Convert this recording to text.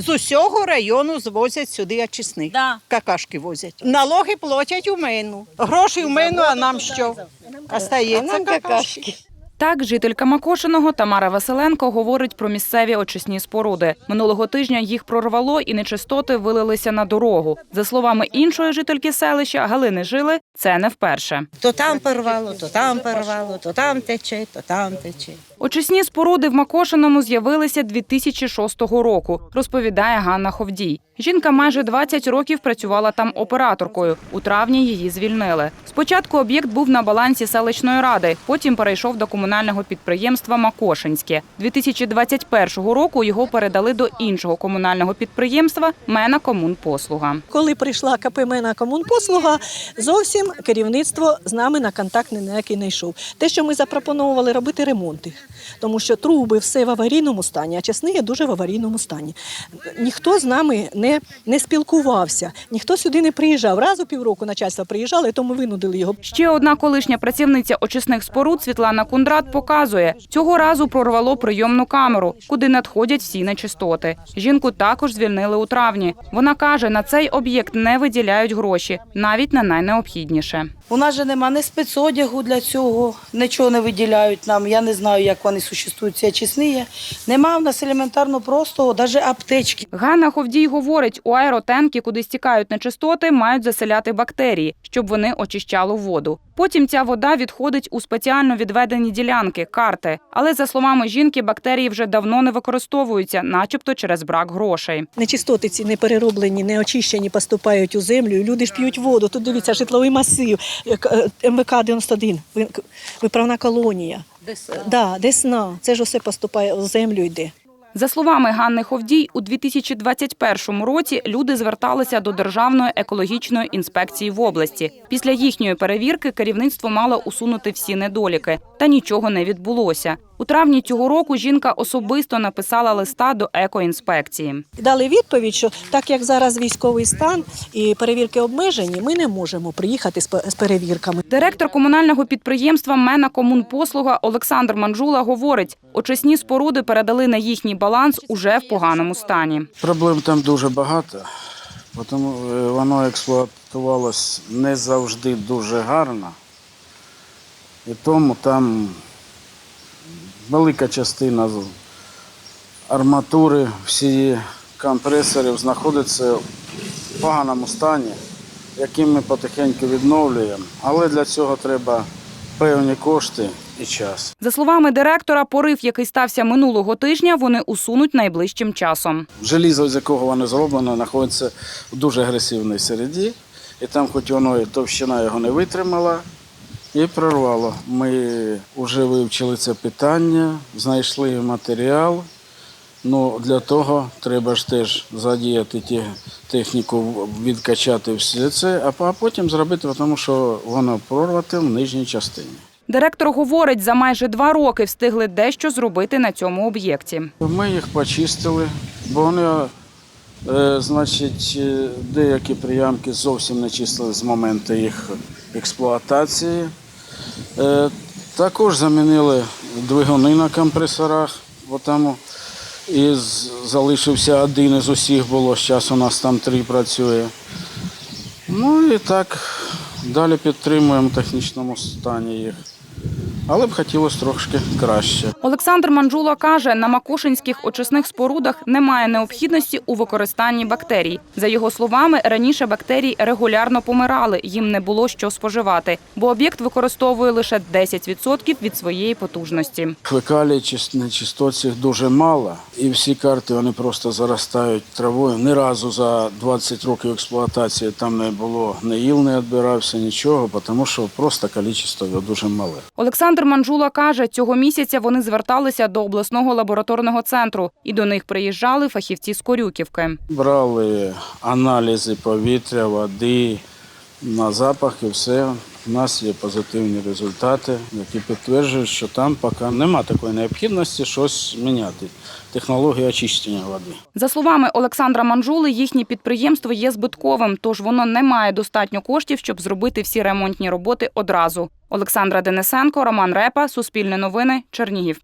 З усього району звозять сюди очисник. Да. Какашки возять. Налоги платять у мене. Гроші в мене, а нам що? Остається какашки. Так, жителька Макошиного Тамара Василенко говорить про місцеві очисні споруди. Минулого тижня їх прорвало і нечистоти вилилися на дорогу. За словами іншої жительки селища Галини Жили, це не вперше. То там порвало, то там порвало, то там тече, то там тече. Очисні споруди в Макошиному з'явилися 2006 року, розповідає Ганна Ховдій. Жінка майже 20 років працювала там операторкою. У травні її звільнили. Спочатку об'єкт був на балансі селищної ради, потім перейшов до комунального підприємства Макошинське. 2021 року його передали до іншого комунального підприємства Мена Комунпослуга. Коли прийшла КП «Мена Комунпослуга, зовсім керівництво з нами на контакт ніякий не йшов. Те, що ми запропонували робити ремонти, тому що труби все в аварійному стані, а часни є дуже в аварійному стані. Ніхто з нами не, не спілкувався, ніхто сюди не приїжджав. Раз у півроку начальство приїжджало, тому винудили його. Ще одна колишня працівниця очисних споруд Світлана Кундрат показує, цього разу прорвало прийомну камеру, куди надходять всі нечистоти. Жінку також звільнили у травні. Вона каже, на цей об'єкт не виділяють гроші, навіть на найнеобхідніше. У нас же нема ні спецодягу для цього, нічого не виділяють нам. Я не знаю, як вони существують, ці очисні. Нема в нас елементарно просто навіть аптечки. Ганна Ховдій говорить, у аеротенки, куди стікають нечистоти, мають заселяти бактерії, щоб вони очищали воду. Потім ця вода відходить у спеціально відведені ділянки карти. Але за словами жінки, бактерії вже давно не використовуються, начебто через брак грошей. Нечистоти ці не перероблені, не очищені, поступають у землю. Люди ж п'ють воду. Тут дивіться, житловий масив, МВК 91, ви- виправна колонія. Десна. Да, Десна. Це ж усе поступає у землю йде. За словами Ганни Ховдій, у 2021 році люди зверталися до Державної екологічної інспекції в області. Після їхньої перевірки керівництво мало усунути всі недоліки, та нічого не відбулося. У травні цього року жінка особисто написала листа до екоінспекції. Дали відповідь, що так як зараз військовий стан і перевірки обмежені, ми не можемо приїхати з перевірками. Директор комунального підприємства Мена Комунпослуга Олександр Манжула говорить, очисні споруди передали на їхній баланс уже в поганому стані. Проблем там дуже багато, тому е, воно експлуатувалось не завжди дуже гарно. І тому там велика частина арматури, всі компресорів знаходиться в поганому стані, який ми потихеньку відновлюємо. Але для цього треба певні кошти і час. За словами директора, порив, який стався минулого тижня, вони усунуть найближчим часом. Желізо, з якого воно зроблено, знаходиться в дуже агресивній середі, і там, хоч воно і товщина його не витримала, і прорвало. Ми вже вивчили це питання, знайшли матеріал. Ну, для того треба ж теж задіяти ті, техніку, відкачати все це, а потім зробити, тому що воно прорвате в нижній частині. Директор говорить, за майже два роки встигли дещо зробити на цьому об'єкті. Ми їх почистили, бо вони, е, значить, е, деякі приямки зовсім не чистили з моменту їх експлуатації. Е, також замінили двигуни на компресорах, там із, залишився один із усіх було, зараз у нас там три працює. Ну і так, далі підтримуємо в технічному стані їх. Але б хотілося трошки краще. Олександр Манджула каже, на макушинських очисних спорудах немає необхідності у використанні бактерій. За його словами, раніше бактерії регулярно помирали, їм не було що споживати, бо об'єкт використовує лише 10% від своєї потужності. Фекалій чис- нечистоців дуже мало, і всі карти вони просто заростають травою. Ні разу за 20 років експлуатації там не було ні іл не відбирався, нічого, тому що просто кількість його дуже мале. Олександр Манджула каже, цього місяця вони зверталися до обласного лабораторного центру, і до них приїжджали фахівці з Корюківки. Брали аналізи повітря, води на запах і все. У нас є позитивні результати, які підтверджують, що там поки немає такої необхідності щось міняти. Технологія очищення води. За словами Олександра Манжули, їхнє підприємство є збитковим, тож воно не має достатньо коштів, щоб зробити всі ремонтні роботи одразу. Олександра Денисенко, Роман Репа, Суспільне новини, Чернігів.